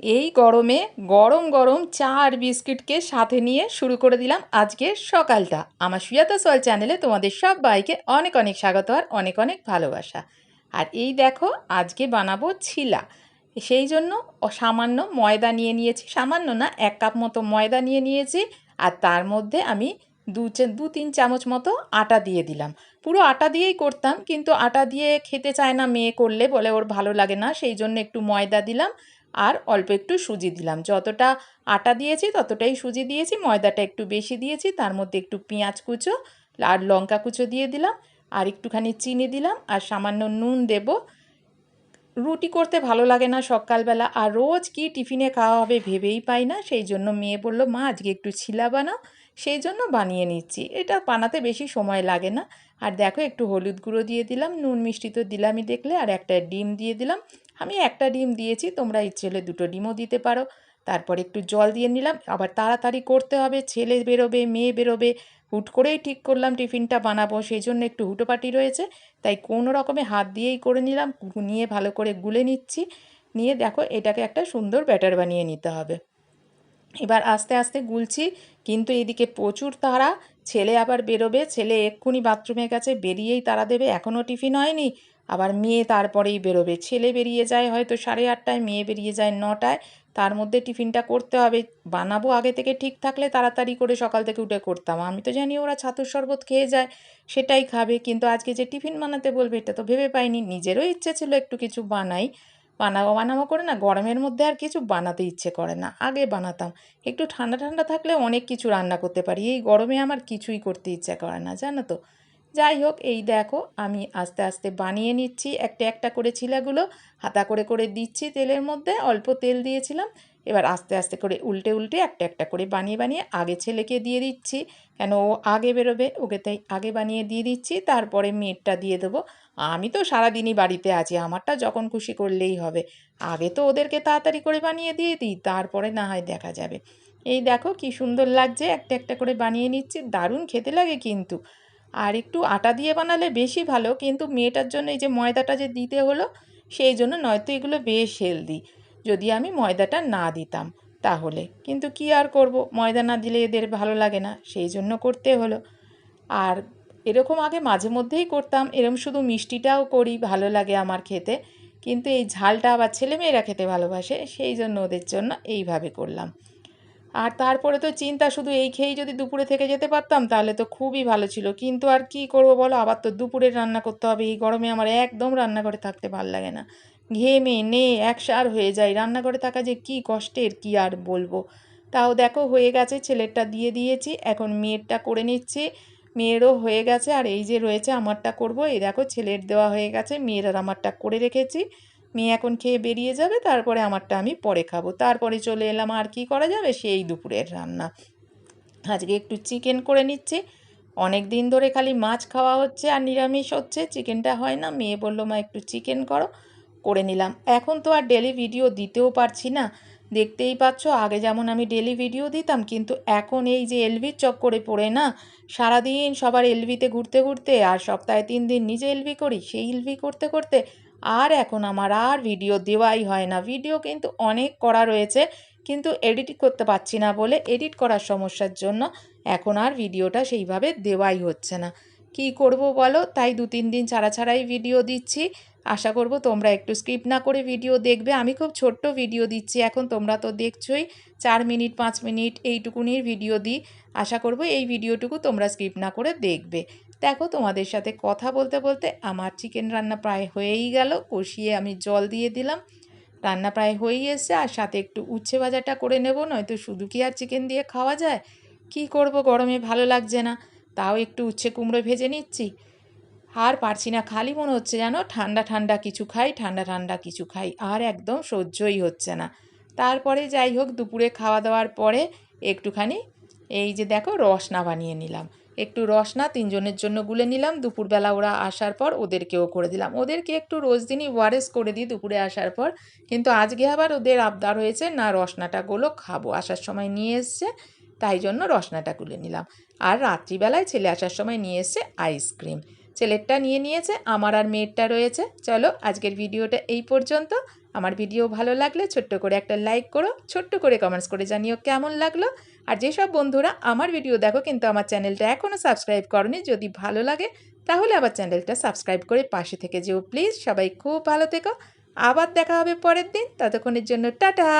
এই গরমে গরম গরম চা আর বিস্কিটকে সাথে নিয়ে শুরু করে দিলাম আজকের সকালটা। আমার সুয়াতা সল চ্যানেলে তোমাদের সব বাইকে অনেক অনেক স্বাগত আর অনেক অনেক ভালোবাসা। আর এই দেখো, আজকে বানাবো ছিলা। সেই জন্য সামান্য ময়দা নিয়ে নিয়েছি। সামান্য না, এক কাপ মতো ময়দা নিয়ে নিয়েছি। আর তার মধ্যে আমি দু দু তিন চামচ মতো আটা দিয়ে দিলাম। পুরো আটা দিয়েই করতাম, কিন্তু আটা দিয়ে খেতে চায় না, মেয়ে করলে বলে ওর ভালো লাগে না। সেই জন্য একটু ময়দা দিলাম। আর অল্প একটু সুজি দিলাম। যতটা আটা দিয়েছি, ততটাই সুজি দিয়েছি। ময়দাটা একটু বেশি দিয়েছি, তার মধ্যে একটু পেঁয়াজ কুচো আর লঙ্কা কুচো দিয়ে দিলাম আর একটুখানি চিনি দিলাম আর সামান্য নুন দেবো। রুটি করতে ভালো লাগে না সকালবেলা আর রোজ কি টিফিনে খাওয়া হবে ভেবেই পাই না। সেই জন্য মেয়ে বলল, মা, আজকে একটু ছিলা বানাও। সেই জন্য বানিয়ে নিচ্ছি। এটা বানাতে বেশি সময় লাগে না। আর দেখো, একটু হলুদ গুঁড়ো দিয়ে দিলাম, নুন মিষ্টি তো দিলামই দেখলে। আর একটা ডিম দিয়ে দিলাম আমি একটা ডিম দিয়েছি, তোমরা ইচ্ছে হলে দুটো ডিমও দিতে পারো। তারপর একটু জল দিয়ে নিলাম, আবার তাড়াতাড়ি করতে হবে, ছেলে বেরোবে, মেয়ে বেরোবে, হুট করেই ঠিক করলাম, টিফিনটা বানাবো সেই জন্য একটু হুটোপাটি রয়েছে, তাই কোনো রকমে হাত দিয়েই করে নিলাম, নিয়ে ভালো করে গুলে নিচ্ছি, নিয়ে দেখো এটাকে একটা সুন্দর ব্যাটার বানিয়ে নিতে হবে। এবার আস্তে আস্তে গুলছি, কিন্তু এদিকে প্রচুর তাড়া, ছেলে আবার বেরোবে, ছেলে এক্ষুনি বাথরুমে গেছে বেরিয়েই তারা দেবে, এখনও টিফিন হয়নি আবার মেয়ে তারপরেই বেরোবে। ছেলে বেরিয়ে যায় হয়তো সাড়ে আটটায়, মেয়ে বেরিয়ে যায় নটায়। তার মধ্যে টিফিনটা করতে হবে। বানাবো আগে থেকে ঠিক থাকলে তাড়াতাড়ি করে সকাল থেকে উঠে করতাম। আমি তো জানি ওরা ছাতুর শরবত খেয়ে যায়, সেটাই খাবে। কিন্তু আজকে যে টিফিন বানাতে বলবে, এটা তো ভেবে পাইনি। নিজেরও ইচ্ছে ছিল একটু কিছু বানাই। বানাবো বানাবো করে না, গরমের মধ্যে আর কিছু বানাতে ইচ্ছে করে না। আগে বানাতাম। একটু ঠান্ডা ঠান্ডা থাকলে অনেক কিছু রান্না করতে পারি। এই গরমে আমার কিছুই করতে ইচ্ছে করে না, জানো তো? যাই হোক, এই দেখো, আমি আস্তে আস্তে বানিয়ে নিচ্ছি একটা একটা করে ছিলাগুলো। হাতা করে করে দিচ্ছি তেলের মধ্যে, অল্প তেল দিয়েছিলাম। এবার আস্তে আস্তে করে উল্টে উল্টে একটা একটা করে বানিয়ে বানিয়ে আগে ছেলেকে দিয়ে দিচ্ছি। কেন ও আগে বেরোবে, ওকে তাই আগে বানিয়ে দিয়ে দিচ্ছি, তারপরে মেয়েরটা দিয়ে দেবো। আমি তো সারাদিনই বাড়িতে আছি, আমারটা যখন খুশি করলেই হবে। আগে তো ওদেরকে তাড়াতাড়ি করে বানিয়ে দিয়ে দিই, তারপরে না হয় দেখা যাবে। এই দেখো, কি সুন্দর লাগছে, একটা একটা করে বানিয়ে নিচ্ছি, দারুণ খেতে লাগে কিন্তু। আর একটু আটা দিয়ে বানালে বেশি ভালো, কিন্তু মেয়েটার জন্য এই যে ময়দাটা যে দিতে হলো, সেই জন্য নয়তো এগুলো বেশ হেলদি। যদি আমি ময়দাটা না দিতাম তাহলে। কিন্তু কি আর করব? ময়দা না দিলে এদের ভালো লাগে না, সেই জন্য করতে হলো। আর এরকম আগে মাঝে মধ্যেই করতাম এরকম শুধু মিষ্টিটাও করি, ভালো লাগে আমার খেতে। কিন্তু এই ঝালটা আবার ছেলেমেয়েরা খেতে ভালোবাসে, সেই জন্য ওদের জন্য এইভাবে করলাম। আর তারপরে তো চিন্তা, শুধু এই খেয়েই যদি দুপুরে থেকে যেতে পারতাম, তাহলে তো খুবই ভালো ছিল। কিন্তু আর কি করব বলো? আবার তো দুপুরের রান্না করতে হবে। এই গরমে আমার একদম রান্নাঘরে থাকতে ভালো লাগে না। ঘেমে, নে, একসার হয়ে যায় রান্নাঘরে থাকা যে কি কষ্টের, কি আর বলব? তাও দেখো, হয়ে গেছে, ছেলেরটা দিয়ে দিয়েছি। এখন মেয়েরটা করে নিচ্ছি। মেয়েরও হয়ে গেছে। আর এই যে রয়েছে, আমারটা করব। এই দেখো, ছেলের দেওয়া হয়ে গেছে। মেয়ের আমারটা করে রেখেছি। মেয়ে এখন খেয়ে বেরিয়ে যাবে, তারপরে আমারটা আমি পরে খাব। তারপরে চলে এলাম আর কি করা যাবে? সেই দুপুরের রান্না। আজকে একটু চিকেন করে নিচ্ছি। অনেক দিন ধরে খালি মাছ খাওয়া হচ্ছে আর নিরামিষ হচ্ছে চিকেনটা হয় না। মেয়ে বলল, মা, একটু চিকেন করো। করে নিলাম। এখন তো আর ডেলি ভিডিও দিতেও পারছি না। দেখতেই পাচ্ছ, আগে যেমন আমি ডেলি ভিডিও দিতাম, কিন্তু এখন এই যে এলভির চক্করে পড়ে না, সারাদিন সবার এলভিতে ঘুরতে ঘুরতে আর সপ্তাহে তিন দিন নিজে এলভি করি, সেই এলভি করতে করতে আর এখন আমার আর ভিডিও দেওয়াই হয় না। ভিডিও কিন্তু অনেক করা রয়েছে, কিন্তু এডিট করতে পারছি না বলে এডিট করার সমস্যার জন্য এখন আর ভিডিওটা সেইভাবে দেওয়াই হচ্ছে না। কি করব বলো? তাই দু তিন দিন ছাড়া ছাড়াই ভিডিও দিচ্ছি। আশা করব তোমরা একটু স্কিপ না করে ভিডিও দেখবে। আমি খুব ছোট্ট ভিডিও দিচ্ছি, এখন তোমরা তো দেখছোই। চার মিনিট, পাঁচ মিনিট এইটুকুনির ভিডিও দিই। আশা করব এই ভিডিওটুকু তোমরা স্কিপ না করে দেখবে। দেখো তোমাদের সাথে কথা বলতে বলতে আমার চিকেন রান্না প্রায় হয়েই গেল। কষিয়ে আমি জল দিয়ে দিলাম। রান্না প্রায় হয়েই এসছে। আর সাথে একটু উচ্ছে ভাজাটা করে নেব, নয়তো শুধু কি আর চিকেন দিয়ে খাওয়া যায়? কি করব? গরমে ভালো লাগছে না। তাও একটু উচ্ছে কুমড়ো ভেজে নিচ্ছি। আর পারছি না, খালি মনে হচ্ছে যেন ঠান্ডা ঠান্ডা কিছু খাই, ঠান্ডা ঠান্ডা কিছু খাই। আর একদম সহ্যই হচ্ছে না। তারপরে যাই হোক, দুপুরে খাওয়া দাওয়ার পরে একটুখানি এই যে দেখো রসনা বানিয়ে নিলাম। একটু রসনা তিনজনের জন্য গুলে নিলাম। দুপুরবেলা ওরা আসার পর ওদেরকেও করে দিলাম। ওদেরকে একটু রোজ দিনই ওয়ারেস করে দিই দুপুরে আসার পর। কিন্তু আজকে আবার ওদের আবদার হয়েছে, না, রসনাটা গুলো খাব। আসার সময় নিয়ে এসছে, তাই জন্য রসনাটা গুলে নিলাম। আর রাত্রিবেলায় ছেলে আসার সময় নিয়ে এসছে আইসক্রিম। ছেলেরটা নিয়ে নিয়েছে, আমার আর মেয়েরটা রয়েছে। চলো, আজকের ভিডিওটা এই পর্যন্ত। আমার ভিডিও ভালো লাগলে ছোট্ট করে একটা লাইক করো, ছোট্ট করে কমেন্টস করে জানিও কেমন লাগল। আর যেসব বন্ধুরা আমার ভিডিও দেখো কিন্তু আমার চ্যানেলটা এখনও সাবস্ক্রাইব করনি, যদি ভালো লাগে, তাহলে আবার চ্যানেলটা সাবস্ক্রাইব করে পাশে থেকে যেও। প্লিজ সবাই খুব ভালো থেকো। আবার দেখা হবে পরের দিন। ততক্ষণের জন্য টাটা!